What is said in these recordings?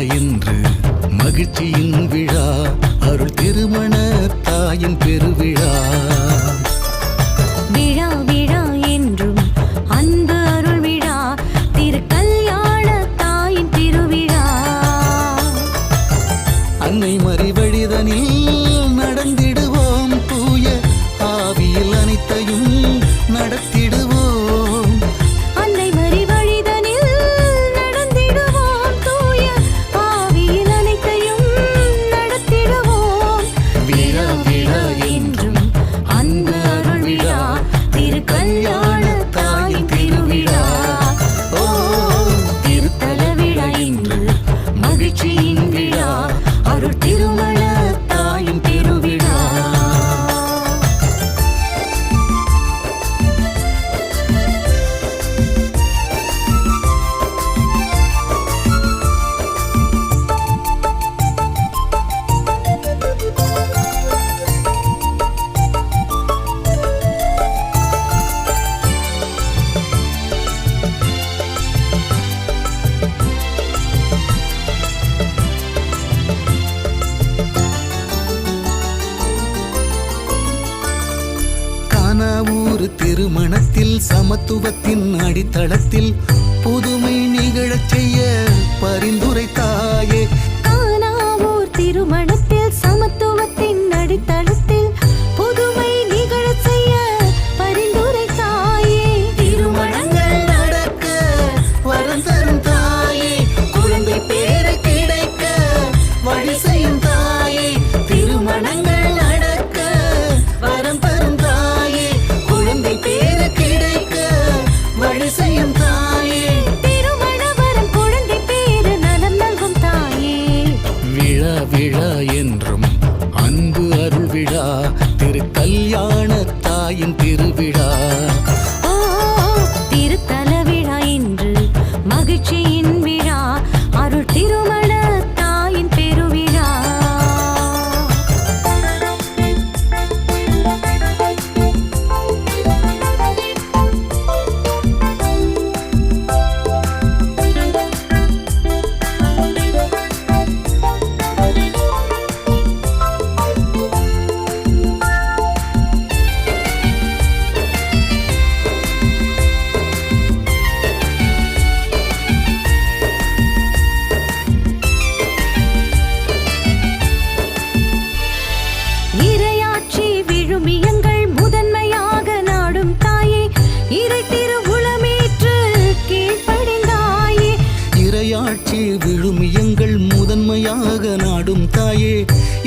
என்று மகிழ்ச்சியின் விழா அருள் திருமண தாயின் பெருவிழா. சமத்துவத்தின் அடித்தளத்தில் புதுமை நிகழச் செய்ய பரிந்துரை திருமண விழா என்றும் அன்பு அருள் விழா திரு கல்யாண தாயின் திருவிழா.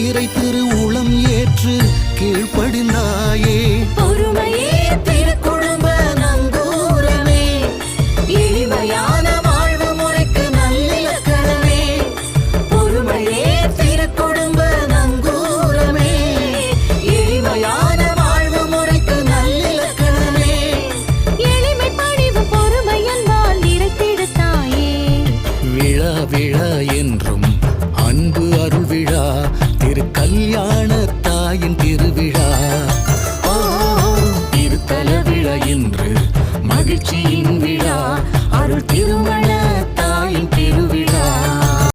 இறை திரு உளம் ஏற்று கீழ்ப்படிந்தாயே பொறுமையே திருக்குடும்ப நங்கூரமே. எளிமையான வாழ்வு முறைக்கு நல்லிலக்கணமே பொறுமையே திருக்குடும்ப நங்கூரமே. எளிமையான வாழ்வு முறைக்கு நல்லிலக்கணமே எளிமை பணிவு பொறுமை அன்பால் நிறைத்திடு தாயே. விழா விழா என்றும் அன்பு அருள் விழா திரு கல்யாண தாயின் திருவிழா திருத்தல விழா என்று மகிழ்ச்சியின் விழா. அருள் திருமண